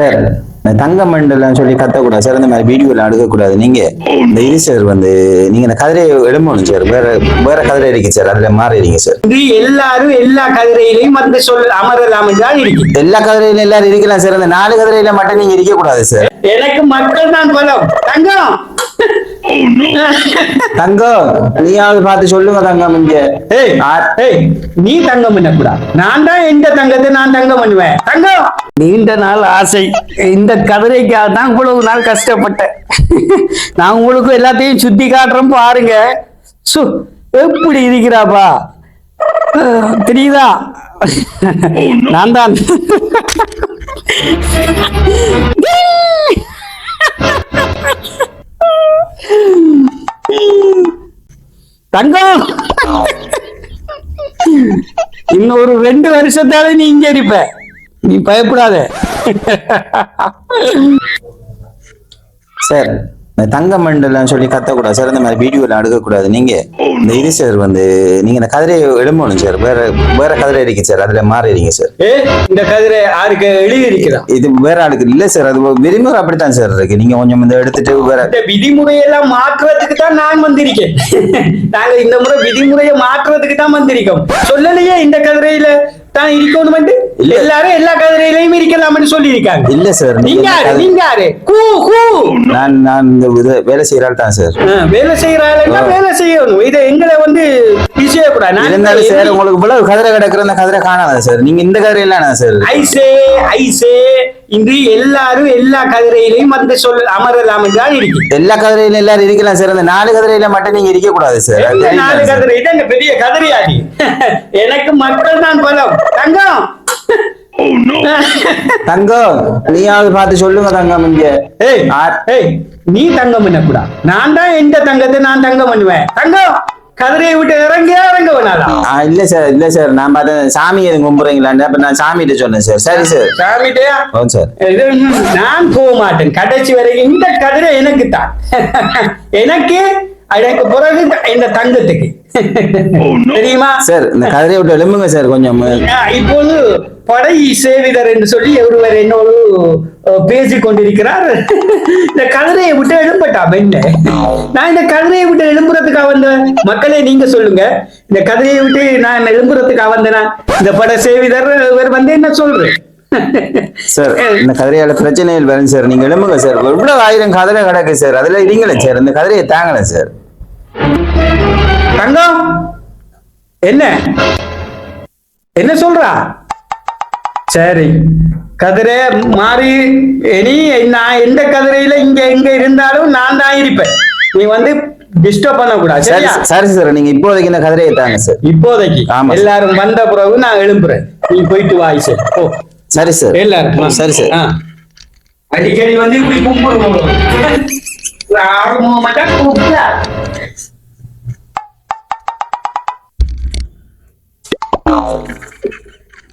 Sir இந்த தங்க மண்டலம் சொல்லி கத்தக்கூடாது சார் இந்த மாதிரி வீடியோலாம் எடுக்கக்கூடாது நீங்க இந்த இது சார் வந்து நீங்க இந்த கதிரையை எழும்பணும் சார். வேற வேற கதிரை இருக்கு சார் அதுல மாறிடுங்க சார். இது எல்லாரும் எல்லா கதிரையிலையும் வந்து சொல்ல அமரலாம் தான் இருக்கு. எல்லா கதிரையிலும் எல்லாரும் இருக்கலாம் சார். இந்த நாலு கதிரையில மட்டும் நீங்க இருக்க கூடாது சார். எனக்கு மக்கள் தான் பலம் தங்கம். தங்கம். நீயாவது பார்த்து சொல்லுங்க தங்கம் இங்க. ஏய், நீ தங்கம் பண்ணக்கூடாது. நான் தான் எந்த தங்கத்தை நான் தங்கம் பண்ணுவேன். தங்கம். நீண்ட நாள் ஆசை. இந்த கதிரைக்காக தான் இவ்வளவு நாள் கஷ்டப்பட்டேன். நான் உங்களுக்கு எல்லாத்தையும் சுத்தி காட்டுறேன் பாருங்க. சு எப்படி இருக்கிறாப்பா? தெரியுதா? நான் தான். தங்கம்! இன்னொரு ரெண்டு வருஷத்தால நீ இங்க இருப்ப. நீ பயப்படாத. சார் இந்த தங்க மண்டலம் சொல்லி கத்தக்கூடாது. சார் இந்த மாதிரி வீடியோலாம் எடுக்கக்கூடாது. நீங்க இந்த இது சார் வந்து நீங்க இந்த கதிரையை எழும்பணும் சார். வேற வேற கதிரை இருக்கு சார். அதுல மாறிடுங்க சார். ஏ இந்த கதிரை யாருக்கு எழுதி இருக்கிறான் இது வேற ஆளுக்கு இல்ல சார். அது விதிமுறை அப்படித்தான் சார் இருக்கு. நீங்க கொஞ்சம் இந்த எடுத்துட்டு வேற இந்த விதிமுறையெல்லாம் மாற்றுறதுக்கு தான் நான் வந்திருக்கேன். நாங்க இந்த முறை விதிமுறையை மாற்றுறதுக்கு தான் வந்திருக்கோம். சொல்லலையே இந்த கதிரையில? தான் இருக்கணும் இல்ல. எல்லாரும் எல்லா கதிரையிலையும் இருக்கலாம்னு சொல்லி இருக்காங்க இல்ல சார் நீங்க யாரு? நீங்க யாரு? கூ கூ. நான் நான் இந்த வேலை செய்யற ஆள் தான் சார். வேலை செய்யறாங்கன்னா வேலை செய்யணும். இதை எங்களை வந்து செய்யக்கூடாது நான் இருந்தாலும் சார் உங்களுக்கு இவ்வளவு கதிரை கிடக்குற அந்த கதிரை காணாத சார்? நீங்க இந்த கதிரை எல்லாம் சார்? ஐசே ஐசே. இன்று எல்லாரும் எல்லா கதிரையிலையும் வந்து சொல்ல அமரலாம் தான் இருக்கு எல்லா கதிரையிலும் எல்லாரும் இருக்கலாம் சார். அந்த நாலு கதிரையில மட்டும் நீங்க இருக்க கூடாது சார் நாலு. கதிரை? பெரிய கதிரையாடி. எனக்கு மக்கள் தான் பலம். தங்கம். தங்கம் நீயாவது பார்த்து சொல்லுங்க தங்கம் இங்க. ஏய் ஆ- ஏய் நீ தங்கம் பண்ணக்கூடாது நான் தான் எந்த தங்கத்தை நான் தங்கம் பண்ணுவேன்? தங்கம் கதிரையை விட்டு இறங்கியா இறங்க வேணாதா ஆ, இல்ல சார் இல்ல சார். நான் பார்த்தேன் சாமி எதுவும் கும்பிடுறீங்களான்னு அப்ப நான் சாமிகிட்ட சொன்னேன் சார். சரி சார். ஓ சார். நான் போக மாட்டேன். கடைசி வரைக்கும் இந்த கதிரை எனக்கு தான். எனக்கு எனக்கு பிறகு இந்த தங்கத்துக்கு. தெரியுமா? சார் இந்த கதிரையை விட்டு எழும்புங்க சார் கொஞ்சம். இப்போது படை சேவிதர் என்று சொல்லி ஒருவர் என்னோடு பேசிக் கொண்டிருக்கிறார். இந்த கதிரையை விட்டு எழும்பட்டா என்ன நான் இந்த கதிரையை விட்டு எழும்புறதுக்காக வந்த மக்களே நீங்க சொல்லுங்க. இந்த கதிரையை விட்டு நான் எழும்புறதுக்காக வந்தேனா இந்த பட சேவிதர் இவர் வந்து என்ன சொல்றேன் சார் இந்த கதிரையால பிரச்சனைகள் வரும் சார். நீங்க எழும்புங்க சார். இவ்வளவு ஆயிரம் கதிரை கிடக்கு சார். அதுல இருங்களே சார். இந்த கதிரையை தாங்கல சார். தங்கம் என்ன? என்ன சொல்றா? சரி. கதிரை மாறி இனி நான் எந்த கதிரையில இங்க எங்க இருந்தாலும் நான் தான் இருப்பேன். நீ வந்து டிஸ்டர்ப் பண்ணக்கூடாது. சரி சரி சார். நீங்க இப்போதைக்கு இந்த கதிரையை தாங்க சார். இப்போதைக்கு. எல்லாரும் வந்த பிறகு நான் எழும்புறேன். நீ போயிட்டு வாய் சார். ஓ சரி சார். இல்ல சரி சார். அடிக்கடி வந்து இப்படி கூப்பிடுவோம். ஆறு மூணு மட்டும் கூப்பிடலாம்.